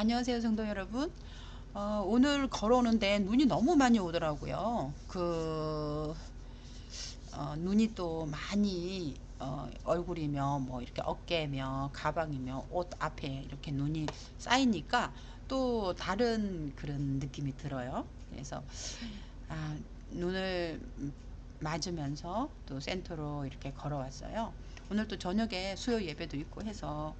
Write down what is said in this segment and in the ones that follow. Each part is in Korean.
안녕하세요 성도 여러분. 어, 오늘 걸어오는데 눈이 너무 많이 오더라고요. 그 어, 눈이 또 많이 어, 얼굴이며 뭐 이렇게 어깨며 가방이며 옷 앞에 이렇게 눈이 쌓이니까 또 다른 그런 느낌이 들어요. 그래서 아, 눈을 맞으면서 또 센터로 이렇게 걸어왔어요. 오늘 또 저녁에 수요 예배도 있고 해서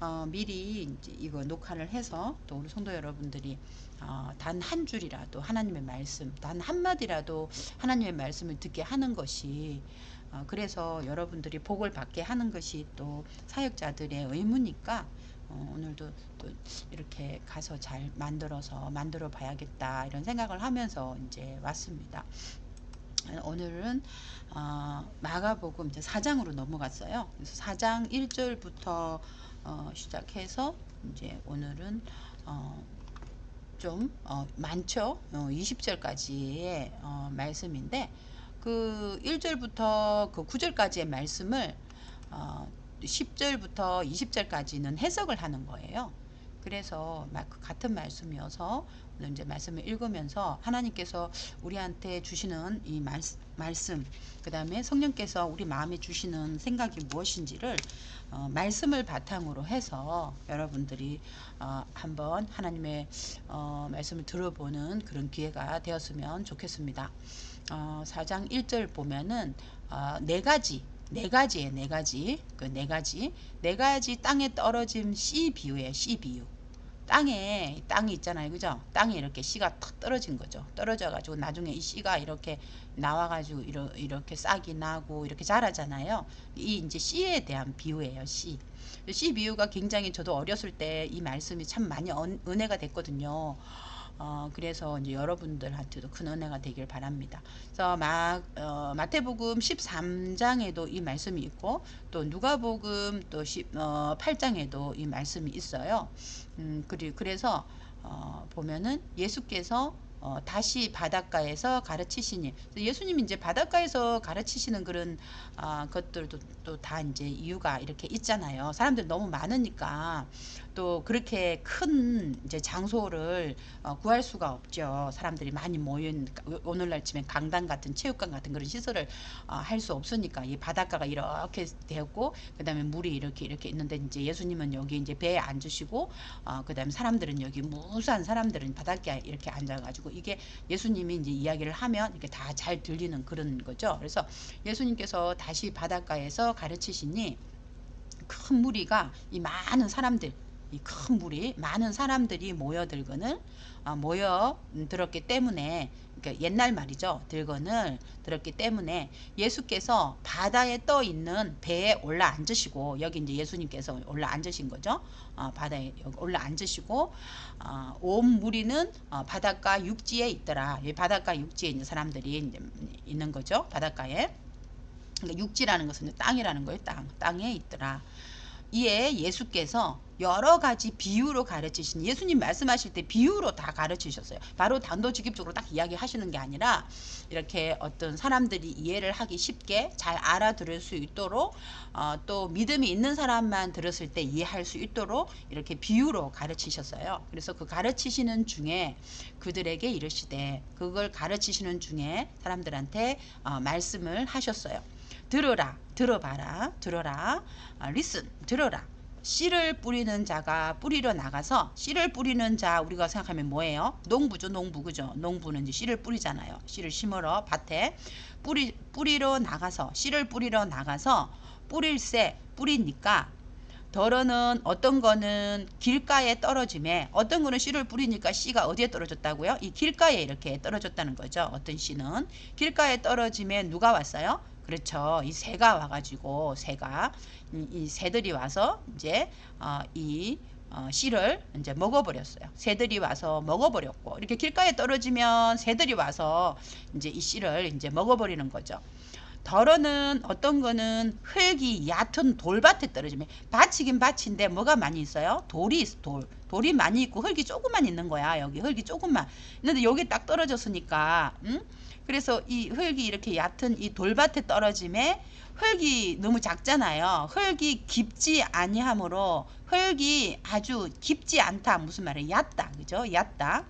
어, 미리 이제 이거 녹화를 해서 또 우리 성도 여러분들이 어, 단 한 줄이라도 하나님의 말씀, 단 한마디라도 하나님의 말씀을 듣게 하는 것이 어, 그래서 여러분들이 복을 받게 하는 것이 또 사역자들의 의무니까 어, 오늘도 또 이렇게 가서 잘 만들어서 만들어 봐야겠다 이런 생각을 하면서 이제 왔습니다. 오늘은 어, 마가복음 이제 4장으로 넘어갔어요. 그래서 4장 1절부터 어, 시작해서 이제 오늘은 어, 좀 어, 많죠. 20절까지의 어, 말씀인데 그 1절부터 그 9절까지의 말씀을 10절부터 어, 20절까지는 해석을 하는 거예요. 그래서 그 같은 말씀이어서 이제 말씀을 읽으면서 하나님께서 우리한테 주시는 이 말, 말씀 그 다음에 성령께서 우리 마음에 주시는 생각이 무엇인지를 어, 말씀을 바탕으로 해서 여러분들이 어, 한번 하나님의 어, 말씀을 들어보는 그런 기회가 되었으면 좋겠습니다. 4장 어, 1절 보면은 어, 네 가지 네 가지에 네 가지 그 네 가지 네 가지 땅에 떨어진 씨 비유에 씨 비유 땅에 땅이 있잖아요. 그죠? 땅에 이렇게 씨가 탁 떨어진 거죠. 떨어져 가지고 나중에 이 씨가 이렇게 나와 가지고 이렇게 싹이 나고 이렇게 자라잖아요. 이 이제 씨에 대한 비유예요 씨. 씨 비유가 굉장히 저도 어렸을 때 이 말씀이 참 많이 은혜가 됐거든요 어, 그래서 이제 여러분들한테도 큰 은혜가 되길 바랍니다. 그래서 마, 어, 마태복음 13장에도 이 말씀이 있고 또 누가복음 또 10, 어, 8장에도 이 말씀이 있어요. 음, 그리, 그래서 어, 보면은 예수께서 어, 다시 바닷가에서 가르치시니 예수님이 이제 바닷가에서 가르치시는 그런 어, 것들도 또 다 이제 이유가 이렇게 있잖아요. 사람들 너무 많으니까 또 그렇게 큰 이제 장소를 어, 구할 수가 없죠. 사람들이 많이 모인 오늘날 치면 강당 같은 체육관 같은 그런 시설을 어, 할수 없으니까 이 바닷가가 이렇게 되었고 그다음에 물이 이렇게 이렇게 있는데 이제 예수님은 여기 이제 배에 앉으시고 어, 그다음에 사람들은 여기 무수한 사람들은 바닷가에 이렇게 앉아가지고 이게 예수님이 이제 이야기를 하면 이렇게 다 잘 들리는 그런 거죠. 그래서 예수님께서 다시 바닷가에서 가르치시니 큰 무리가 이 많은 사람들 이 큰 물이 많은 사람들이 모여들거늘 어, 모여 들었기 때문에 그러니까 옛날 말이죠. 들건을 들었기 때문에 예수께서 바다에 떠 있는 배에 올라 앉으시고 여기 이제 예수님께서 올라 앉으신 거죠. 어, 바다에 올라 앉으시고 어, 온 무리는 어, 바닷가 육지에 있더라. 이 바닷가 육지에 있는 사람들이 있는 거죠. 바닷가에. 그러니까 육지라는 것은 땅이라는 거예요. 땅. 땅에 있더라. 이에 예수께서 여러 가지 비유로 가르치신 예수님 말씀하실 때 비유로 다 가르치셨어요. 바로 단도직입적으로 딱 이야기하시는 게 아니라 이렇게 어떤 사람들이 이해를 하기 쉽게 잘 알아들을 수 있도록 어, 또 믿음이 있는 사람만 들었을 때 이해할 수 있도록 이렇게 비유로 가르치셨어요. 그래서 그 가르치시는 중에 그들에게 이르시되 그걸 가르치시는 중에 사람들한테 어, 말씀을 하셨어요. 들어라 들어봐라 들어라 아, listen 들어라 씨를 뿌리는 자가 뿌리러 나가서 씨를 뿌리는 자 우리가 생각하면 뭐예요? 농부죠 농부 그죠 농부는 이제 씨를 뿌리잖아요 씨를 심으러 밭에 뿌리 뿌리러 나가서 씨를 뿌리러 나가서 뿌릴새 뿌리니까 덜어는 어떤 거는 길가에 떨어짐에 어떤 거는 씨를 뿌리니까 씨가 어디에 떨어졌다고요? 이 길가에 이렇게 떨어졌다는 거죠. 어떤 씨는 길가에 떨어짐에 누가 왔어요? 그렇죠. 이 새가 와가지고 새가 이, 이 새들이 와서 이제 어, 이 어, 씨를 이제 먹어버렸어요. 새들이 와서 먹어버렸고 이렇게 길가에 떨어지면 새들이 와서 이제 이 씨를 이제 먹어버리는 거죠. 덜어는 어떤 거는 흙이 얕은 돌밭에 떨어지면 밭이긴 밭인데 뭐가 많이 있어요? 돌이 있어 돌. 돌이 많이 있고 흙이 조금만 있는 거야 여기 흙이 조금만 있는데 여기 딱 떨어졌으니까 응? 그래서 이 흙이 이렇게 얕은 이 돌밭에 떨어짐에 흙이 너무 작잖아요. 흙이 깊지 아니하므로 흙이 아주 깊지 않다. 무슨 말이에요? 얕다. 그죠? 얕다.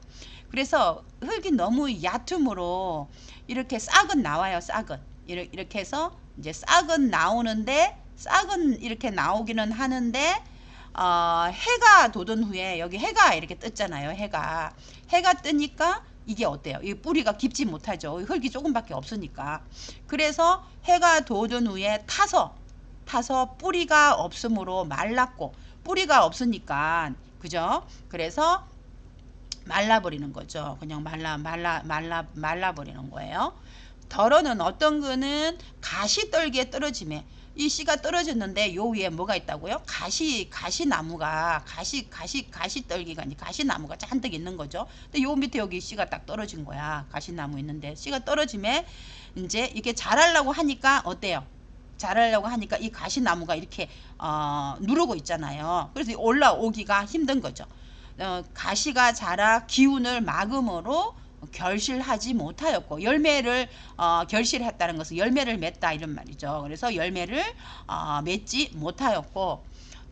그래서 흙이 너무 얕음으로 이렇게 싹은 나와요 싹은. 이렇게 해서 이제 싹은 나오는데 싹은 이렇게 나오기는 하는데 어, 해가 돋은 후에 여기 해가 이렇게 떴잖아요. 해가. 해가 뜨니까 이게 어때요? 이 뿌리가 깊지 못하죠. 흙이 조금밖에 없으니까. 그래서 해가 돋은 후에 타서 타서 뿌리가 없으므로 말랐고 뿌리가 없으니까 그죠? 그래서 말라버리는 거죠. 그냥 말라 말라 말라 말라버리는 거예요. 덜어는 어떤 거는 가시떨기에 떨어짐에 이 씨가 떨어졌는데 요 위에 뭐가 있다고요? 가시 가시나무가 가시 가시 가시떨기가 아니 가시나무가 잔뜩 있는 거죠. 근데 요 밑에 여기 씨가 딱 떨어진 거야. 가시나무 있는데 씨가 떨어짐에 이제 이게 자라려고 하니까 어때요? 자라려고 하니까 이 가시나무가 이렇게 어, 누르고 있잖아요. 그래서 올라오기가 힘든 거죠. 어, 가시가 자라 기운을 막음으로 결실하지 못하였고 열매를 어, 결실했다는 것은 열매를 맺다 이런 말이죠. 그래서 열매를 어, 맺지 못하였고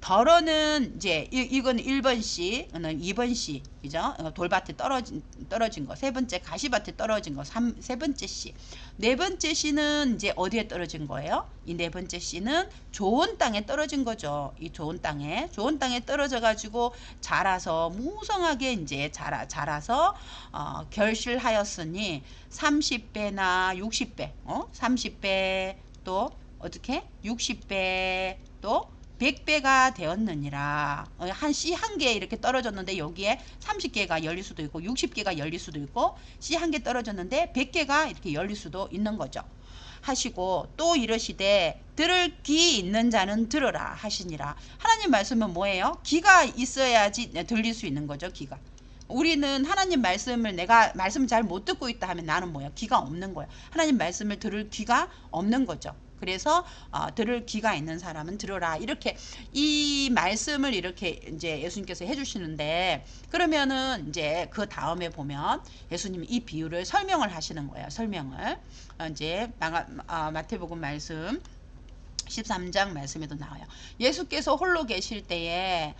덜어는 이제 이, 이건 1번 씨 는 2번 씨 그죠? 어, 돌밭에 떨어진 떨어진 거. 세 번째 가시밭에 떨어진 거. 삼, 세 번째 씨. 네 번째 씨는 이제 어디에 떨어진 거예요? 이 네 번째 씨는 좋은 땅에 떨어진 거죠. 이 좋은 땅에 좋은 땅에 떨어져 가지고 자라서 무성하게 이제 자라 자라서 어, 결실하였으니 30배나 60배, 어? 30배 또 어떻게? 60배 또 100배가 되었느니라. 어, 한씨 한 개 이렇게 떨어졌는데 여기에 30개가 열릴 수도 있고 60개가 열릴 수도 있고 씨 한 개 떨어졌는데 100개가 이렇게 열릴 수도 있는 거죠. 하시고 또 이러시되 들을 귀 있는 자는 들으라 하시니라. 하나님 말씀은 뭐예요? 귀가 있어야지 들릴 수 있는 거죠. 귀가. 우리는 하나님 말씀을 내가 말씀을 잘못 듣고 있다 하면 나는 뭐야? 귀가 없는 거야. 하나님 말씀을 들을 귀가 없는 거죠. 그래서 어, 들을 귀가 있는 사람은 들어라. 이렇게 이 말씀을 이렇게 이제 예수님께서 해주시는데 그러면은 이제 그 다음에 보면 예수님이 이 비유를 설명을 하시는 거예요. 설명을. 어, 이제 마, 어, 마태복음 말씀 13장 말씀에도 나와요. 예수께서 홀로 계실 때에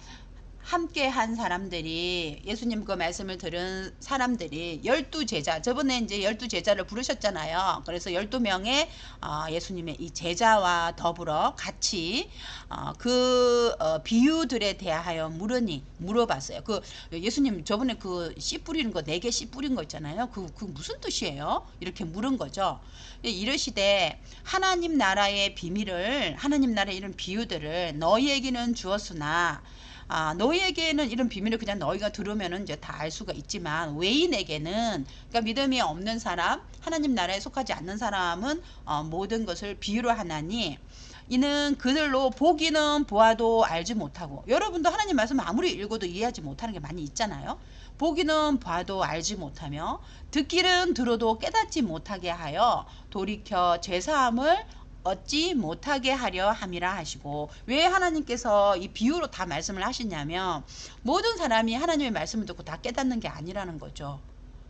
함께 한 사람들이 예수님 그 말씀을 들은 사람들이 열두 제자 저번에 이제 열두 제자를 부르셨잖아요. 그래서 열두 명의 어, 예수님의 이 제자와 더불어 같이 어, 그 어, 비유들에 대하여 물으니 물어봤어요. 그 예수님 저번에 그 씨 뿌리는 거 네 개 씨 뿌린 거 있잖아요. 그, 그 무슨 뜻이에요? 이렇게 물은 거죠. 이러시되 하나님 나라의 비밀을 하나님 나라의 이런 비유들을 너희에게는 주었으나 아, 너희에게는 이런 비밀을 그냥 너희가 들으면은 이제 다 알 수가 있지만 외인에게는 그러니까 믿음이 없는 사람, 하나님 나라에 속하지 않는 사람은 어, 모든 것을 비유로 하나니 이는 그들로 보기는 보아도 알지 못하고 여러분도 하나님 말씀 아무리 읽어도 이해하지 못하는 게 많이 있잖아요. 보기는 봐도 알지 못하며 듣기는 들어도 깨닫지 못하게 하여 돌이켜 죄사함을 얻지 못하게 하려 함이라 하시고 왜 하나님께서 이 비유로 다 말씀을 하시냐면 모든 사람이 하나님의 말씀을 듣고 다 깨닫는 게 아니라는 거죠.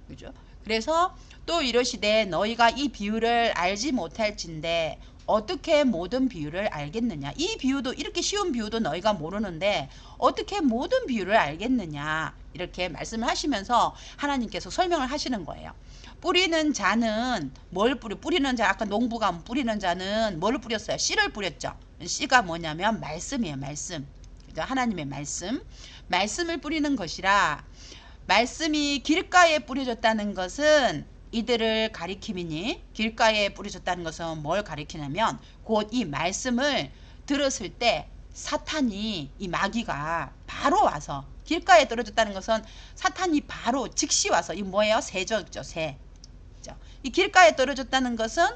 그죠? 그래서 또 이러시되 너희가 이 비유를 알지 못할진데 어떻게 모든 비유를 알겠느냐? 이 비유도 이렇게 쉬운 비유도 너희가 모르는데 어떻게 모든 비유를 알겠느냐? 이렇게 말씀을 하시면서 하나님께서 설명을 하시는 거예요. 뿌리는 자는 뭘 뿌리? 뿌리는 자 아까 농부가 뿌리는 자는 뭘 뿌렸어요? 씨를 뿌렸죠. 씨가 뭐냐면 말씀이에요. 말씀. 하나님의 말씀. 말씀을 뿌리는 것이라 말씀이 길가에 뿌려졌다는 것은 이들을 가리킴이니 길가에 뿌려졌다는 것은 뭘 가리키냐면 곧 이 말씀을 들었을 때 사탄이 이 마귀가 바로 와서 길가에 떨어졌다는 것은 사탄이 바로 즉시 와서 이 뭐예요? 새죠, 새. 이 길가에 떨어졌다는 것은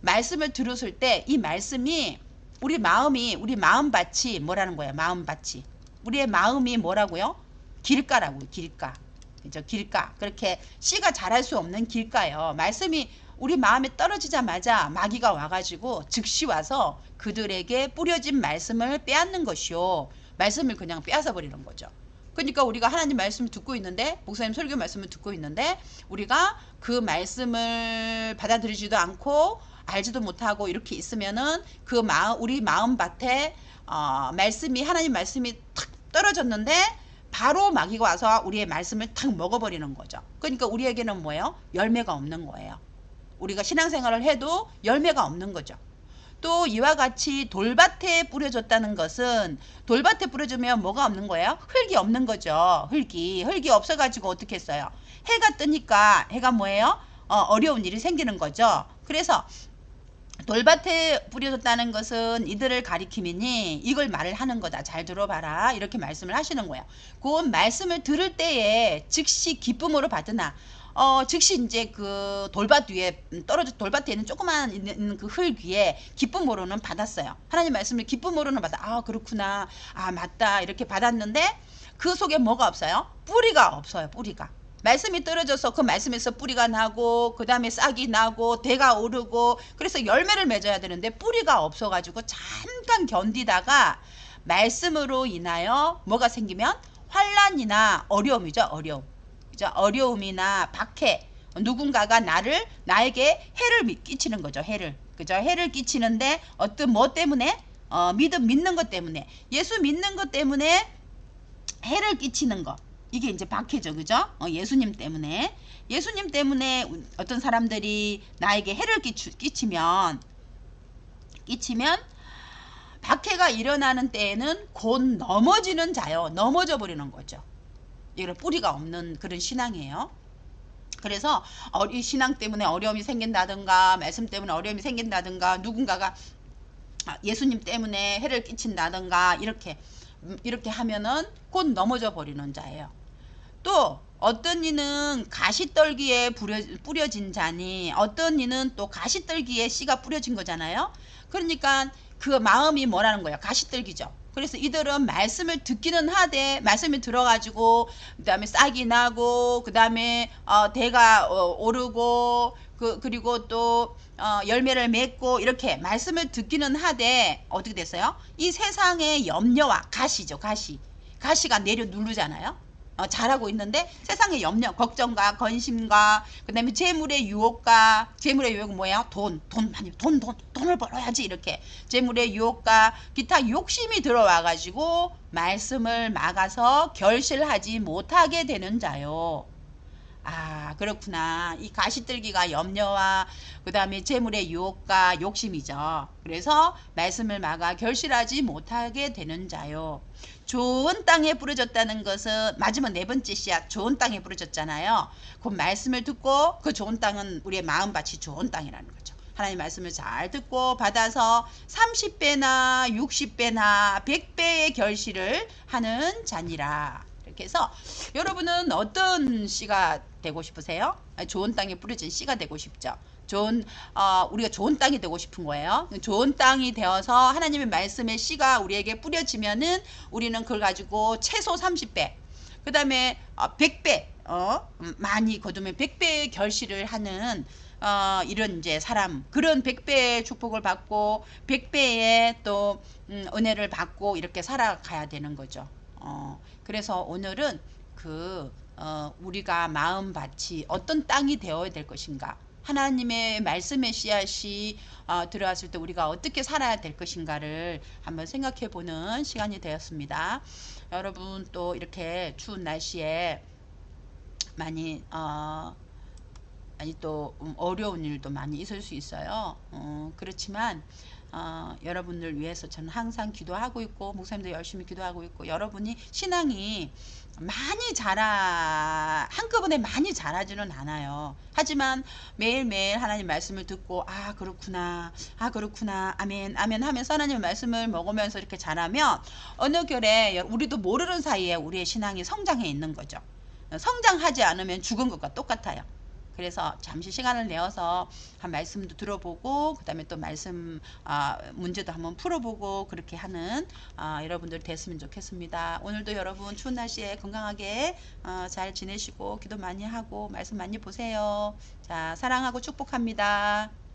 말씀을 들었을 때 이 말씀이 우리 마음이 우리 마음밭이 뭐라는 거예요? 마음밭이 우리의 마음이 뭐라고요? 길가라고요. 길가. 저 길가 그렇게 씨가 자랄 수 없는 길가요. 말씀이 우리 마음에 떨어지자마자 마귀가 와가지고 즉시 와서 그들에게 뿌려진 말씀을 빼앗는 것이요. 말씀을 그냥 빼앗아 버리는 거죠. 그러니까 우리가 하나님 말씀을 듣고 있는데 목사님 설교 말씀을 듣고 있는데 우리가 그 말씀을 받아들이지도 않고 알지도 못하고 이렇게 있으면은 그 마음 우리 마음 밭에 어, 말씀이 하나님 말씀이 탁 떨어졌는데 바로 마귀가 와서 우리의 말씀을 탁 먹어버리는 거죠. 그러니까 우리에게는 뭐예요? 열매가 없는 거예요. 우리가 신앙생활을 해도 열매가 없는 거죠. 또 이와 같이 돌밭에 뿌려졌다는 것은 돌밭에 뿌려주면 뭐가 없는 거예요? 흙이 없는 거죠. 흙이 흙이 없어가지고 어떻게 했어요? 해가 뜨니까 해가 뭐예요? 어, 어려운 일이 생기는 거죠. 그래서 돌밭에 뿌려졌다는 것은 이들을 가리키미니 이걸 말을 하는 거다. 잘 들어봐라. 이렇게 말씀을 하시는 거예요. 그 말씀을 들을 때에 즉시 기쁨으로 받으나 어, 즉시 이제 그 돌밭 위에 떨어져 돌밭에 있는 조그만 있는 그 흙 위에 기쁨으로는 받았어요. 하나님 말씀을 기쁨으로는 받아. 아 그렇구나. 아 맞다. 이렇게 받았는데 그 속에 뭐가 없어요? 뿌리가 없어요. 뿌리가. 말씀이 떨어져서 그 말씀에서 뿌리가 나고 그 다음에 싹이 나고 대가 오르고 그래서 열매를 맺어야 되는데 뿌리가 없어가지고 잠깐 견디다가 말씀으로 인하여 뭐가 생기면? 환란이나 어려움이죠 어려움. 그죠? 어려움이나 박해. 누군가가 나를 나에게 해를 미- 끼치는 거죠 해를. 그죠? 해를 끼치는데 어떤 뭐 때문에? 어, 믿음 믿는 것 때문에. 예수 믿는 것 때문에 해를 끼치는 거 이게 이제 박해죠. 그죠? 어, 예수님 때문에. 예수님 때문에 어떤 사람들이 나에게 해를 끼치, 끼치면 끼치면 박해가 일어나는 때에는 곧 넘어지는 자요. 넘어져 버리는 거죠. 이런 뿌리가 없는 그런 신앙이에요. 그래서 어, 이 신앙 때문에 어려움이 생긴다든가 말씀 때문에 어려움이 생긴다든가 누군가가 아, 예수님 때문에 해를 끼친다든가 이렇게 음, 이렇게 하면은 곧 넘어져 버리는 자예요. 또 어떤 이는 가시떨기에 뿌려, 뿌려 진 자니 어떤 이는 또 가시떨기에 씨가 뿌려진 거잖아요. 그러니까 그 마음이 뭐라는 거예요? 가시떨기죠. 그래서 이들은 말씀을 듣기는 하되 말씀이 들어가지고 그다음에 싹이 나고 그다음에 어, 대가 어, 오르고 그 그리고 또 어, 열매를 맺고 이렇게 말씀을 듣기는 하되 어떻게 됐어요? 이 세상의 염려와 가시죠 가시 가시가 내려 누르잖아요. 어, 잘하고 있는데 세상의 염려, 걱정과 건심과 그 다음에 재물의 유혹과 재물의 유혹은 뭐예요? 돈, 돈 많이 돈, 돈, 돈을 벌어야지 이렇게 재물의 유혹과 기타 욕심이 들어와 가지고 말씀을 막아서 결실하지 못하게 되는 자요. 아 그렇구나. 이 가시들기가 염려와 그 다음에 재물의 유혹과 욕심이죠. 그래서 말씀을 막아 결실하지 못하게 되는 자요. 좋은 땅에 부러졌다는 것은 마지막 네 번째 씨앗 좋은 땅에 부러졌잖아요. 그 말씀을 듣고 그 좋은 땅은 우리의 마음밭이 좋은 땅이라는 거죠. 하나님 말씀을 잘 듣고 받아서 30배나 60배나 100배의 결실을 하는 자니라 이렇게 해서 여러분은 어떤 씨가 되고 싶으세요? 좋은 땅에 뿌려진 씨가 되고 싶죠. 좋은 어, 우리가 좋은 땅이 되고 싶은 거예요. 좋은 땅이 되어서 하나님의 말씀의 씨가 우리에게 뿌려지면은 우리는 그걸 가지고 최소 30배, 그 다음에 어, 100배, 어, 음, 많이 거두면 100배의 결실을 하는 어, 이런 이제 사람 그런 100배의 축복을 받고 100배의 또 음, 은혜를 받고 이렇게 살아가야 되는 거죠. 어, 그래서 오늘은 그 어, 우리가 마음밭이 어떤 땅이 되어야 될 것인가 하나님의 말씀의 씨앗이 어, 들어왔을 때 우리가 어떻게 살아야 될 것인가를 한번 생각해 보는 시간이 되었습니다. 여러분 또 이렇게 추운 날씨에 많이 어, 많이 또 음, 어려운 일도 많이 있을 수 있어요. 어, 그렇지만 어, 여러분을 위해서 저는 항상 기도하고 있고 목사님도 열심히 기도하고 있고 여러분이 신앙이 많이 자라 한꺼번에 많이 자라지는 않아요. 하지만 매일매일 하나님 말씀을 듣고 아 그렇구나 아 그렇구나 아멘 아멘 하면서 하나님 말씀을 먹으면서 이렇게 자라면 어느 결에 우리도 모르는 사이에 우리의 신앙이 성장해 있는 거죠. 성장하지 않으면 죽은 것과 똑같아요. 그래서 잠시 시간을 내어서 한 말씀도 들어보고 그 다음에 또 말씀 아, 문제도 한번 풀어보고 그렇게 하는 아, 여러분들 됐으면 좋겠습니다. 오늘도 여러분 추운 날씨에 건강하게 어, 잘 지내시고 기도 많이 하고 말씀 많이 보세요. 자 사랑하고 축복합니다.